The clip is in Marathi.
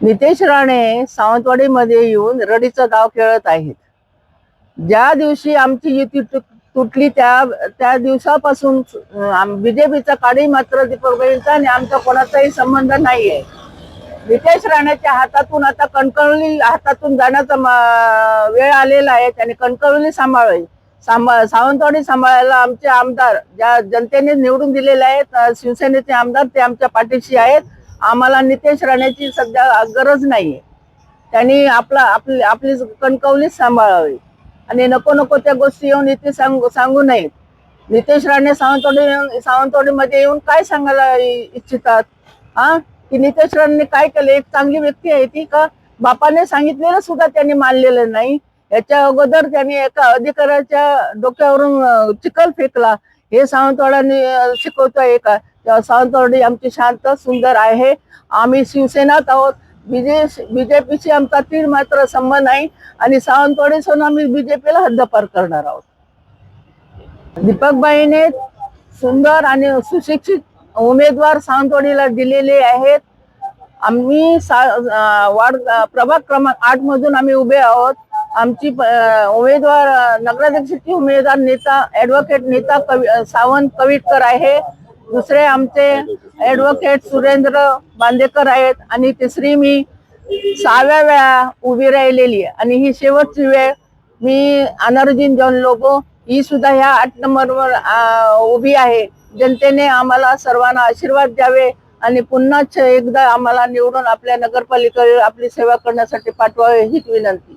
नितेश राणे सावंतवाडीमध्ये येऊन रडीचं गाव खेळत आहेत. ज्या दिवशी आमची युती तुटली त्या त्या दिवसापासून बीजेपीचा काडी मात्र दीपकबाईंचा आणि आमचा कोणाचाही संबंध नाहीये. नितेश राणेच्या हातातून आता कणकवली हातातून जाण्याचा वेळ आलेला आहे. त्याने कणकवली सांभाळली. सांभाळ सावंतवाडी सांभाळायला आमचे आमदार ज्या जनतेने निवडून दिलेले आहेत शिवसेनेचे आमदार ते आमच्या पाठीशी आहेत. आम्हाला नितेश राणेची सध्या गरज नाहीये. त्यांनी आपला आपली आपली कणकवलीच सांभाळावी. आणि नको नको त्या गोष्टी येऊन इथे सांगू सांगू नयेत. नितेश राणे सावंतवाडी सावंतवाडीमध्ये येऊन काय सांगायला इच्छितात? हा? की नितेश राणे काय केलं? एक चांगली व्यक्ती आहे ती का? बापाने सांगितलेलं सुद्धा त्यांनी मानलेलं नाही. याच्या अगोदर त्यांनी एका अधिकाऱ्याच्या डोक्यावरून चिखल फेकला. हे सावंतवाडाने शिकवतोय का तेव्हा सावंतवाडी आमची शांत सुंदर आहे. आम्ही शिवसेनात आहोत. बीजे बीजेपीशी आमचा तीन मात्र संबंध नाही आणि सावंतवाडीसून आम्ही बीजेपीला हद्दपार करणार आहोत. दीपकबाईने सुंदर आणि सुशिक्षित उमेदवार सावंतवाडीला दिलेले आहेत. आम्ही सा वार्ड प्रभाग क्रमांक आठ मधून आम्ही उभे आहोत. आमची प- उमेदवार नगराध्यक्षाची उमेदवार नेता ऍडव्होकेट नेता कवी सावंत कविटकर आहे. दुसरे आमचे ऍडव्होकेट सुरेंद्र बांदेकर आहेत. आणि तिसरी मी सहाव्या वेळा उभी राहिलेली आहे. आणि ही शेवटची वेळ मी अनारुद्दीन जॉन लोबो ही सुद्धा ह्या आठ नंबरवर उभी आहे. जनतेने आम्हाला सर्वांना आशीर्वाद द्यावे. आणि पुन्हा एकदा आम्हाला निवडून आपल्या नगरपालिकेवर आपली सेवा करण्यासाठी पाठवावे हीच विनंती.